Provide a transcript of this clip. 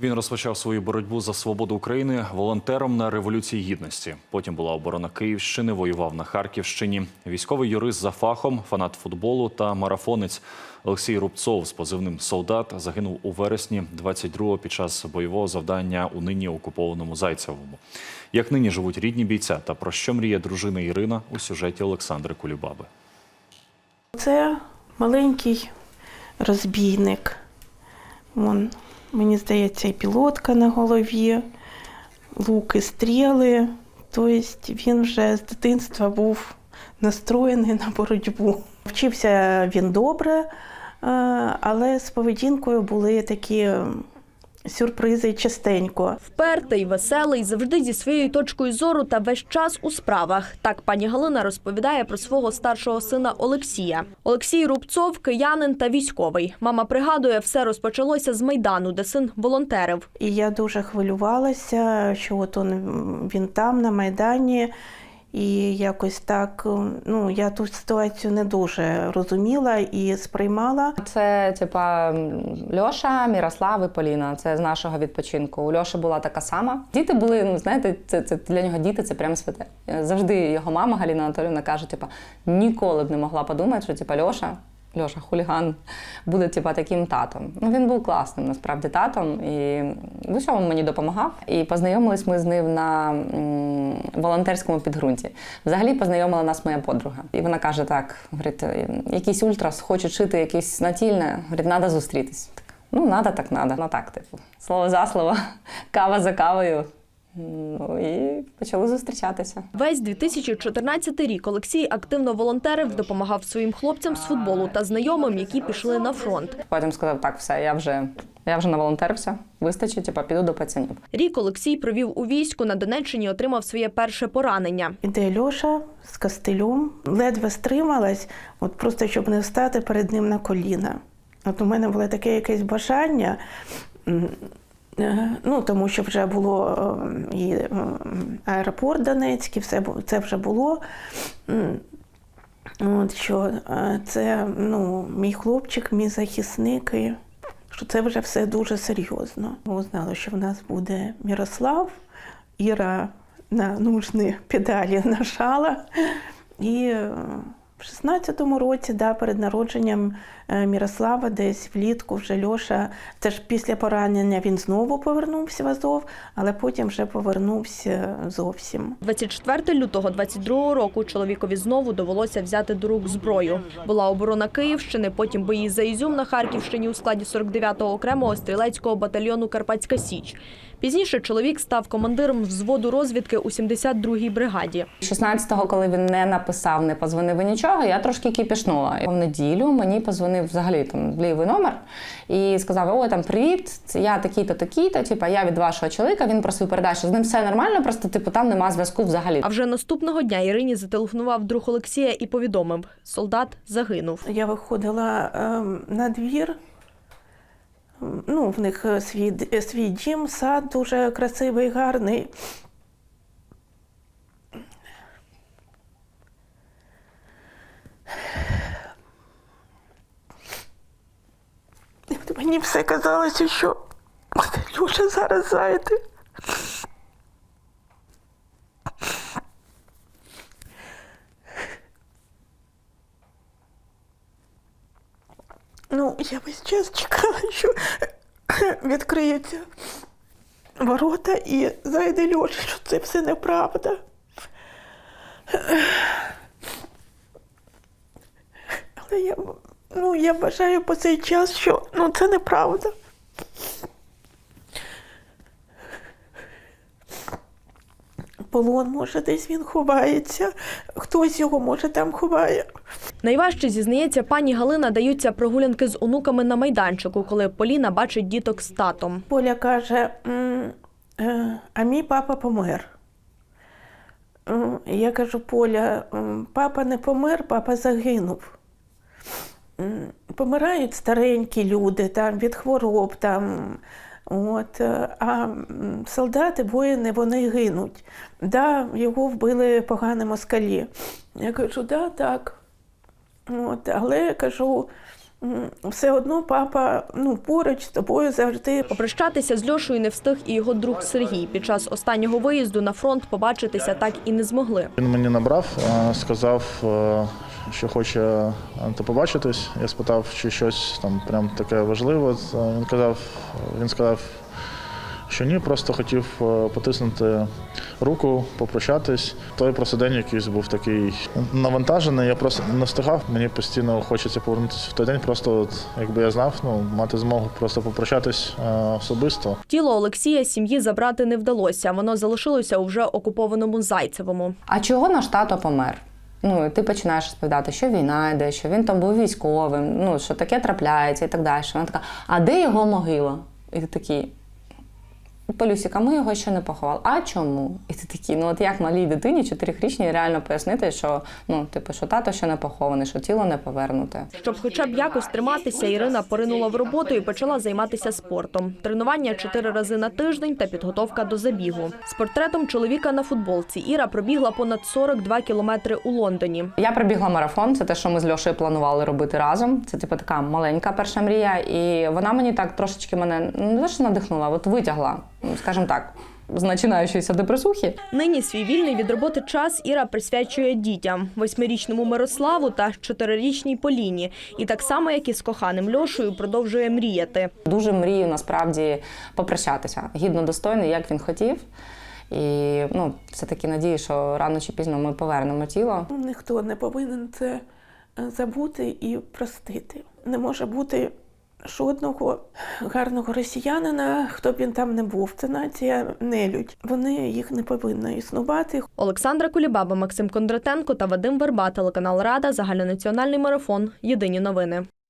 Він розпочав свою боротьбу за свободу України волонтером на революції гідності. Потім була оборона Київщини, воював на Харківщині. Військовий юрист за фахом, фанат футболу та марафонець Олексій Рубцов з позивним Солдат загинув у вересні 22-го під час бойового завдання у нині окупованому Зайцевому. Як нині живуть рідні бійця та про що мріє дружина Ірина у сюжеті Олександри Кулібаби. Це маленький розбійник. Вон, мені здається, і пілотка на голові, луки, стріли. Тобто він вже з дитинства був настроєний на боротьбу. Вчився він добре, е, але з поведінкою були такі сюрпризи частенько. Впертий, веселий, завжди зі своєю точкою зору та весь час у справах. Так пані Галина розповідає про свого старшого сина Олексія. Олексій Рубцов, киянин та військовий. Мама пригадує, все розпочалося з майдану, де син волонтерив. І я дуже хвилювалася, що от он, він там, на Майдані. І якось так, ну я ту ситуацію не дуже розуміла і сприймала. Це типа Льоша, Мірослав і Поліна. Це з нашого відпочинку. У Льоші була така сама. Діти були, ну знаєте, це, це для нього діти це прям святе. Завжди його мама Галіна Анатоліївна каже: типа, ніколи б не могла подумати, що типа Льоша. Льоша, хуліган, буде типа таким татом. Ну він був класним насправді татом і в усьому мені допомагав. І познайомились ми з ним на волонтерському підґрунті. Взагалі познайомила нас моя подруга. І вона каже: так: говорить, якийсь ультрас, хоче шити якесь натільне. Говорить, треба зустрітись. Ну, надо, так надо. Ну так, типу, слово за слово, кава за кавою. Ну і почали зустрічатися. Весь 2014 рік Олексій активно волонтерив, допомагав своїм хлопцям з футболу та знайомим, які пішли на фронт. Потім сказав, так, все, я вже, я вже наволонтерився, вистачить, типу, піду до пацанів. Рік Олексій провів у війську на Донеччині, отримав своє перше поранення. Іде Льоша з кастелем, ледве стрималась, от просто щоб не встати перед ним на коліна. От у мене було таке якесь бажання. Е, Ну, тому що вже було е, і е, аеропорт Донецький, все це вже було. От що це ну, мій хлопчик, мій захисник, і що це вже все дуже серйозно. Ми знали, що в нас буде Мірослав, Іра на нужні педалі нажала. І в 16-му році, да, перед народженням е, Мірослава, десь влітку вже Льоша, теж після поранення він знову повернувся в Азов, але потім вже повернувся зовсім. 24 лютого 22 року чоловікові знову довелося взяти до рук зброю. Була оборона Київщини, потім бої за Ізюм на Харківщині у складі 49-го окремого стрілецького батальйону Карпатська Січ. Пізніше чоловік став командиром взводу розвідки у 72-й бригаді. 16-го, коли він не написав, не позвонив і нічого, я трошки кипішнула. І В неділю мені позвонив взагалі там лівий номер і сказав: Ой, там привіт, це я такий-то, такий-то. Типа я від вашого чоловіка. Він просив передачу. З ним все нормально, просто типу там нема зв'язку взагалі. А вже наступного дня Ірині зателефонував друг Олексія і повідомив: солдат загинув. Я виходила ем, на двір. Ем, Ну, в них е, свій, е, свій дім, сад дуже красивий, гарний. Мені все казалося, що Люша зараз зайде. Ну, я весь час чекала, що відкриються ворота і зайде Льоша, що це все неправда. Але я, ну, я вважаю по цей час, що ну, це неправда. Полон, може, десь він ховається, хтось його може там ховає. Найважче зізнається, пані Галина даються прогулянки з онуками на майданчику, коли Поліна бачить діток з татом. Поля каже, е, а мій папа помер. Я кажу, Поля, папа не помер, папа загинув. Помирають старенькі люди там, від хвороб. Там, от, е, а солдати, воїни, вони гинуть. Да, його вбили погані москалі. Я кажу, да, так. От, але кажу, все одно папа ну, поруч з тобою завжди. Попрощатися з Льошею не встиг і його друг Сергій. Під час останнього виїзду на фронт побачитися так і не змогли. Він мені набрав, е, сказав, е, що хоче е, то побачитись. Я спитав, чи щось там прям таке важливе. Е, Він казав, він сказав, що ні, просто хотів е, потиснути руку, попрощатись. Той просто день якийсь був такий навантажений. Я просто не встигав. Мені постійно хочеться повернутися в той день. Просто от, якби я знав, ну мати змогу просто попрощатись е, особисто. Тіло Олексія сім'ї забрати не вдалося. Воно залишилося у вже окупованому Зайцевому. А чого наш тато помер? Ну, ти починаєш розповідати, що війна йде, що він там був військовим, ну що таке трапляється і так далі. Вона така, а де його могила? І ти такий. Полюсіка, ми його ще не поховали. А чому? І ти такий, ну от як малій дитині, чотирихрічній, реально пояснити, що ну, типу, що тато ще не похований, що тіло не повернуте. Щоб хоча б якось триматися, Ірина поринула в роботу і почала займатися спортом. Тренування чотири рази на тиждень та підготовка до забігу. З портретом чоловіка на футболці Іра пробігла понад 42 кілометри у Лондоні. Я пробігла марафон, це те, що ми з Льошею планували робити разом. Це типу така маленька перша мрія. І вона мені так трошечки мене не те, що надихнула, от витягла, скажімо так, з починаючоїся депресухи. Нині свій вільний від роботи час Іра присвячує дітям восьмирічному Мирославу та чотирирічній Поліні. І так само, як і з коханим Льошею, продовжує мріяти. Дуже мрію насправді попрощатися гідно достойно, як він хотів. І ну, все таки надію, що рано чи пізно ми повернемо тіло. Ніхто не повинен це е, забути і простити. Не може бути жодного гарного росіянина, хто б він там не був. Це нація нелюдь. Вони їх не повинні існувати. Олександра Кулібаба, Максим Кондратенко та Вадим Верба, телеканал Рада, загальнонаціональний марафон. Єдині новини.